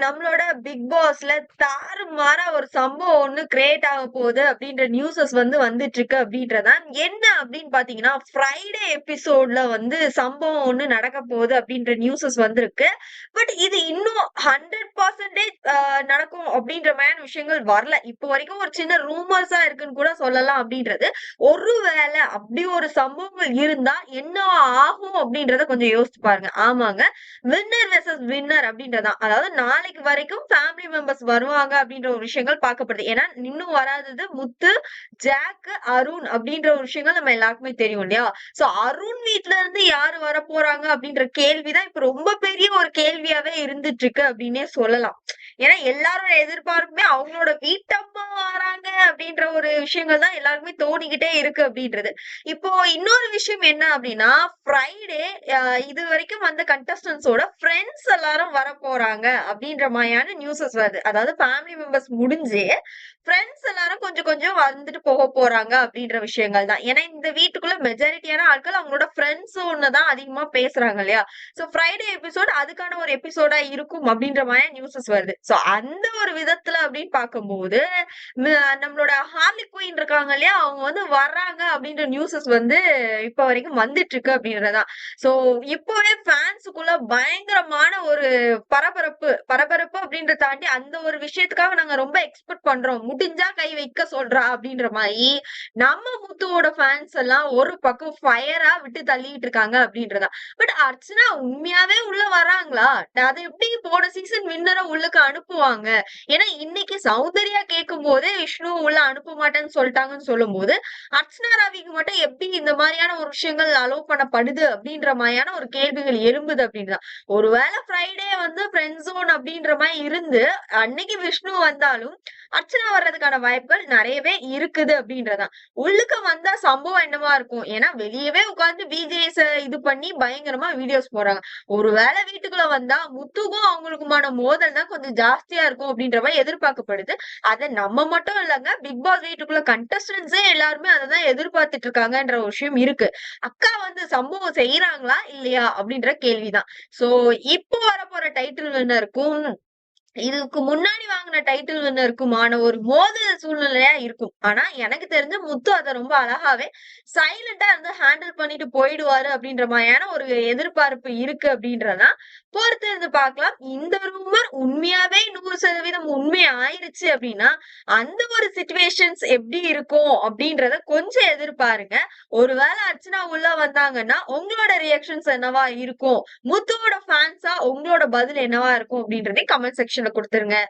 நம்மளோட பிக் பாஸ்ல தாறுமாறா ஒரு சம்பவம் ஒண்ணு கிரியேட் ஆக போகுது அப்படின்ற நியூஸஸ் வந்து வந்துட்டு இருக்கு அப்படின்றதான் என்ன அப்படின்னு பாத்தீங்கன்னா ஃப்ரைடே எபிசோட்ல வந்து சம்பவம் ஒண்ணு நடக்க போகுது அப்படின்ற நியூஸஸ் வந்திருக்கு. பட் இது இன்னும் ஹண்ட்ரட் பர்சன்டேஜ் அப்படின்ற மாதிரி விஷயங்கள் வரல. இப்போ வரைக்கும் ஒரு சின்ன ரூமர்ஸா இருக்குன்னு கூட சொல்லலாம் அப்படின்றது. ஒருவேளை அப்படி ஒரு சம்பவங்கள் இருந்தா என்ன ஆகும் அப்படின்றத கொஞ்சம் யோசிச்சு பாருங்க. ஆமாங்க. வின்னர் வெர்சஸ் வின்னர் அப்படின்றதான். அதாவது நாளைக்கு வரைக்கும் ஃபேமிலி மெம்பர்ஸ் வருவாங்க அப்படின்ற ஒரு விஷயங்கள் பார்க்கப்படுது. ஏன்னா இன்னும் வராதது முத்து ஜாக் அருண் அப்படின்ற ஒரு விஷயங்கள் நம்ம எல்லாருக்குமே தெரியும் இல்லையா? சோ அருண் வீட்ல இருந்து யாரு வர போறாங்க அப்படின்ற கேள்விதான் இப்ப ரொம்ப பெரிய ஒரு கேள்வியாவே இருந்துட்டு இருக்கு அப்படின்னே சொல்லலாம். ஏன்னா எல்லாரோட எதிர்பார்ப்புமே அவங்களோட வீட்டம்மா வராங்க அப்படின்ற ஒரு விஷயங்கள் தான் எல்லாருக்குமே தோணிக்கிட்டே இருக்கு அப்படின்றது. இப்போ இன்னொரு விஷயம் என்ன அப்படின்னா ஃப்ரைடே இது வரைக்கும் வந்த கண்டஸ்டன்ஸோட ஃப்ரெண்ட்ஸ் எல்லாரும் வர போறாங்க அப்படின்ற மாதிரியான நியூஸஸ் வருது அதாவது ஃபேமிலி மெம்பர்ஸ் முடிஞ்சு ஃப்ரெண்ட்ஸ் எல்லாரும் கொஞ்சம் கொஞ்சம் வந்துட்டு போக போறாங்க அப்படின்ற விஷயங்கள் தான். ஏன்னா இந்த வீட்டுக்குள்ள மெஜாரிட்டியான ஆட்கள் அவங்களோட ஃப்ரெண்ட்ஸ் ஒண்ணுதான் அதிகமா பேசுறாங்க இல்லையா? சோ ஃப்ரைடே எபிசோட் அதுக்கான ஒரு எபிசோடா இருக்கும் அப்படின்ற மாதிரி நியூஸஸ் வருது சோ அந்த ஒரு விதத்துல அப்படின்னு பார்க்கும்போது நம்மளோட ஹார்லி குயின் இருக்காங்க இல்லையா? அவங்க வந்து வர்றாங்க அப்படின்ற நியூஸஸ் வந்து இப்ப வரைக்கும் வந்துட்டு இருக்கு அப்படின்றதுதான் சோ இப்பவே ஃபேன்ஸுக்குள்ள பயங்கரமான ஒரு பரபரப்பு பரபரப்பு அப்படின்றத தாண்டி அந்த ஒரு விஷயத்துக்காக நாங்க ரொம்ப எக்ஸ்பெக்ட் பண்றோம். முடிஞ்சா கை வைக்க சொல்றா அப்படின்ற மாதிரி நம்ம முத்துவோட ஃபேன்ஸ் எல்லாம் ஒரு பக்கம் ஃபயரா விட்டு தள்ளிட்டு இருக்காங்க அப்படின்றதா. பட் அர்ச்சனா உண்மையாவே உள்ள வராங்களா? அதை எப்படி போன சீசன் வின்னரை உள்ளுக்கு அனுப்புவாங்க? ஏன்னா இன்னைக்கு சௌந்தர்யா கேட்கும் போதே விஷ்ணு உள்ள அனுப்ப மாட்டேன்னு சொல்லிட்டாங்கன்னு சொல்லும் போது அர்ச்சனா ராவிக்கு மட்டும் எப்படி இந்த மாதிரியான ஒரு விஷயங்கள் அலோவ் பண்ணப்படுது அப்படின்ற மாதிரியான ஒரு கேள்விகள் எழும்புது அப்படின்னுதான் ஒருவேளை ஃப்ரைடே வந்து ஃப்ரெண்ட் ஜோன் அப்படின்ற மாதிரி இருந்து அன்னைக்கு விஷ்ணு வந்தாலும் அர்ச்சனை வர்றதுக்கான வாய்ப்புகள் நிறையவே இருக்குது அப்படின்றதான். உள்ளுக்கு வந்தா சம்பவம் என்னவா இருக்கும்? ஏன்னா வெளியவே உட்கார்ந்து பிஜேஎஸ் இது பண்ணி பயங்கரமா வீடியோஸ் போறாங்க ஒருவேளை வீட்டுக்குள்ள வந்தா முத்துக்கும் அவங்களுக்குமான மோதல் தான் கொஞ்சம் ஜாஸ்தியா இருக்கும் அப்படின்ற மாதிரி எதிர்பார்க்கப்படுது. அதை நம்ம மட்டும் இல்லைங்க பிக் பாஸ் வீட்டுக்குள்ள கண்டஸ்டன்ஸே எல்லாருமே அதை தான் எதிர்பார்த்துட்டு இருக்காங்கன்ற ஒரு விஷயம் இருக்கு. அக்கா வந்து சம்பவம் செய்யறாங்களா இல்லையா அப்படின்ற கேள்விதான். சோ இப்போ வரப்போற டைட்டில் வின்னருக்கும் இதுக்கு முன்னாடி வாங்கின டைட்டில் இருக்குமான ஒரு மோதல் சூழ்நிலையா இருக்கும். ஆனா எனக்கு தெரிஞ்ச முத்து அதை ரொம்ப அழகாவே சைலண்டா இருந்து ஹேண்டில் பண்ணிட்டு போயிடுவாரு அப்படின்ற மாதிரியான ஒரு எதிர்பார்ப்பு இருக்கு அப்படின்றதான் பொறுத்து இருந்து பார்க்கலாம். இந்த ரூமர் உண்மையாவே நூறு சதவீதம் உண்மை ஆயிருச்சு அப்படின்னா அந்த ஒரு சுச்சுவேஷன்ஸ் எப்படி இருக்கும் அப்படின்றத கொஞ்சம் எதிர்பாருங்க. ஒருவேளை அர்ச்சனா உள்ள வந்தாங்கன்னா உங்களோட ரியாக்ஷன்ஸ் என்னவா இருக்கும்? முத்துவோட ஃபேன்ஸா உங்களோட பதில் என்னவா இருக்கும் அப்படின்றதே கமெண்ட் டிஸ்கிரிப்ஷன்ல கொடுத்துருங்க.